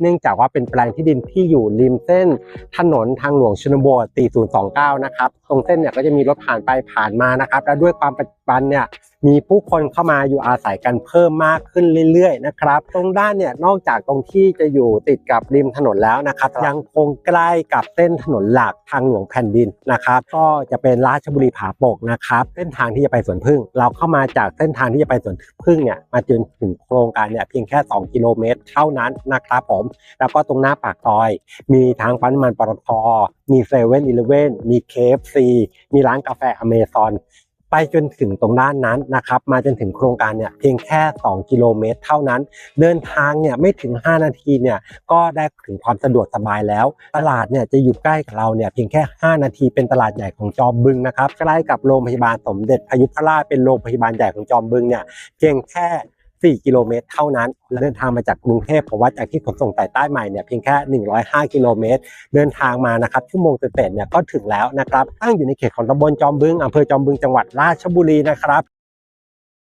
เนื่องจากว่าเป็นแปลงที่ดินที่อยู่ริมเส้นถนนทางหลวงชนบท4029 นะครับ ตรงเส้นเนี่ยก็จะมีรถผ่านไปผ่านมานะครับ และด้วยความปัจจุบันเนี่ย มีผู้คนเข้ามาอยู่อาศัยกันเพิ่มมากขึ้นเรื่อยๆนะครับ ตรงด้านเนี่ยนอกจากตรงที่จะอยู่ติดกับริมถนนแล้วนะครับ ยังคงใกล้กับเส้นถนนหลักทางหลวงแผ่นดินนะครับ ก็จะเป็นราชบุรีผาปกนะครับ เส้นทางที่จะไปสวนพึ่ง เราเข้ามาจากเส้นทางที่จะไปสวนพึ่งเนี่ยมาจนถึงโครงการเนี่ยเพียงแค่ 2 กิโลเมตร เท่านั้นนะครับผม แล้วก็ตรงหน้าปากซอย มีทางปั๊มน้ำมันปตทมีเซเว่นอีเลเว่นมีเคฟซีมีร้านกาแฟอเมซอน ไปจนถึงตรงด้านนั้นนะครับ มาจนถึงโครงการเนี่ยเพียงแค่ 2 กิโลเมตร เท่านั้น เดินทางเนี่ยไม่ถึง 5 นาทีเนี่ยก็ได้ถึงความสะดวกสบายแล้ว ตลาดเนี่ยจะอยู่ใกล้กับเราเนี่ยเพียงแค่ 5 นาทีเป็นตลาดใหญ่ของจอมบึงนะครับใกล้กับโรงพยาบาลสมเด็จพยุพราชเป็นโรงพยาบาลใหญ่ของจอมบึงเนี่ยเพียงแค่ 4 กิโลเมตรเท่านั้นเดินทางมาจากกรุงเทพผมว่าจากที่ขนส่งสายใต้ใหม่เนี่ยเพียงแค่ 105 กิโลเมตร เดินทางมานะครับชั่วโมงเศษๆเนี่ยก็ถึงแล้วนะครับตั้งอยู่ในเขตของตำบลจอมบึงอำเภอจอมบึงจังหวัดราชบุรีนะครับ